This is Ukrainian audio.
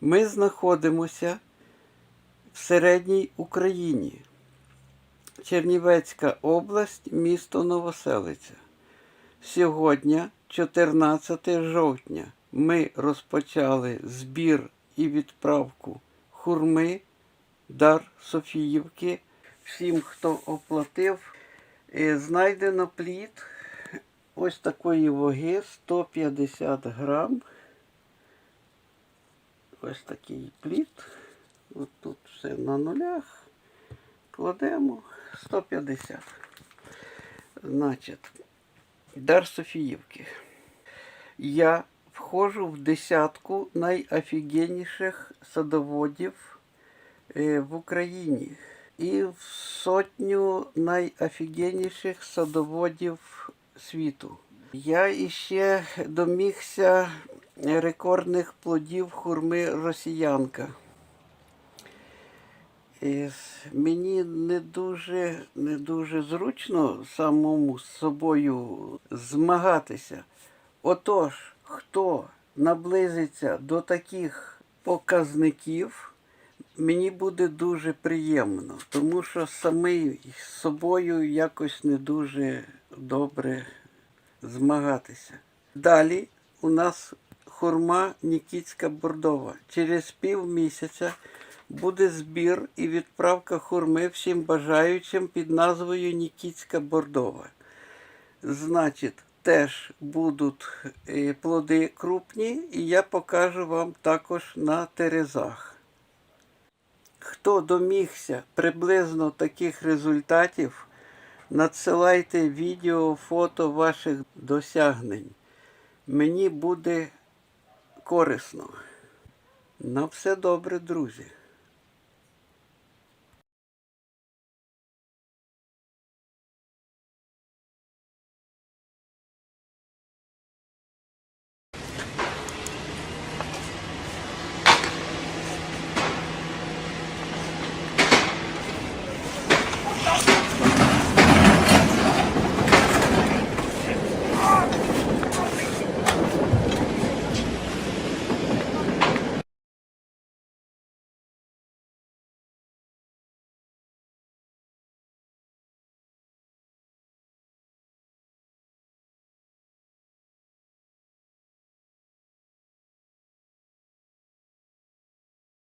Ми знаходимося в середній Україні. Чернівецька область, місто Новоселиця. Сьогодні, 14 жовтня, ми розпочали збір і відправку хурми, дар Софіївки. Всім, хто оплатив, Е, знайдено плід ось такої ваги 150 грам. Ось такий плід. От тут все на нулях. Кладемо 150. Значить, дар Софіївки. Я входжу в десятку найофігенніших садоводів е, в Україні і в сотню найофігенніших садоводів світу. Я іще домігся рекордних плодів хурми росіянка. І мені не дуже, не дуже зручно самому з собою змагатися. Отож, хто наблизиться до таких показників, мені буде дуже приємно, тому що самий з собою якось не дуже добре змагатися. Далі у нас хурма Нікітська Бордова. Через пів місяця буде збір і відправка хурми всім бажаючим під назвою Нікітська Бордова. Значить, теж будуть е, плоди крупні, і я покажу вам також на терезах. Хто домігся приблизно таких результатів, надсилайте відео, фото ваших досягнень. Мені буде корисно. На все добре, друзі.